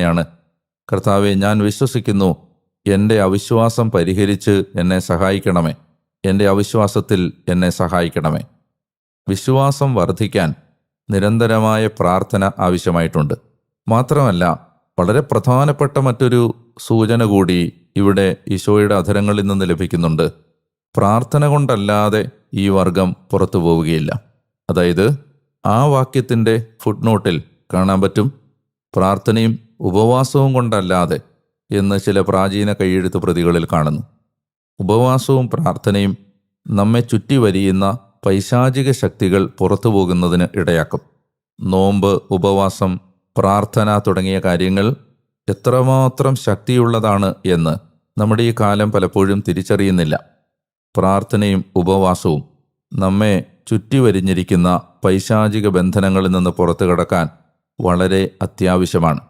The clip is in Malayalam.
ഇങ്ങനെയാണ് കർത്താവെ ഞാൻ വിശ്വസിക്കുന്നു എന്റെ അവിശ്വാസം പരിഹരിച്ച് എന്നെ സഹായിക്കണമേ. എന്റെ അവിശ്വാസത്തിൽ എന്നെ സഹായിക്കണമേ. വിശ്വാസം വർദ്ധിക്കാൻ നിരന്തരമായ പ്രാർത്ഥന ആവശ്യമായിട്ടുണ്ട്. മാത്രമല്ല വളരെ പ്രധാനപ്പെട്ട മറ്റൊരു സൂചന കൂടി ഇവിടെ ഈശോയുടെ അധരങ്ങളിൽ നിന്ന് ലഭിക്കുന്നുണ്ട്. പ്രാർത്ഥന കൊണ്ടല്ലാതെ ഈ വർഗം പുറത്തു പോവുകയില്ല. അതായത് ആ വാക്യത്തിന്റെ ഫുട്നോട്ടിൽ കാണാൻ പറ്റും. പ്രാർത്ഥനയും ഉപവാസവും കൊണ്ടല്ലാതെ എന്ന് ചില പ്രാചീന കൈയെഴുത്ത് പ്രതികളിൽ കാണുന്നു. ഉപവാസവും പ്രാർത്ഥനയും നമ്മെ ചുറ്റി വരിയുന്ന പൈശാചിക ശക്തികൾ പുറത്തു പോകുന്നതിന് ഇടയാക്കും. നോമ്പ് ഉപവാസം പ്രാർത്ഥന തുടങ്ങിയ കാര്യങ്ങൾ എത്രമാത്രം ശക്തിയുള്ളതാണ് എന്ന് നമ്മുടെ ഈ കാലം പലപ്പോഴും തിരിച്ചറിയുന്നില്ല. പ്രാർത്ഥനയും ഉപവാസവും നമ്മെ ചുറ്റിവരിഞ്ഞിരിക്കുന്ന പൈശാചിക ബന്ധനങ്ങളിൽ നിന്ന് പുറത്തു കടക്കാൻ വളരെ അത്യാവശ്യമാണ്.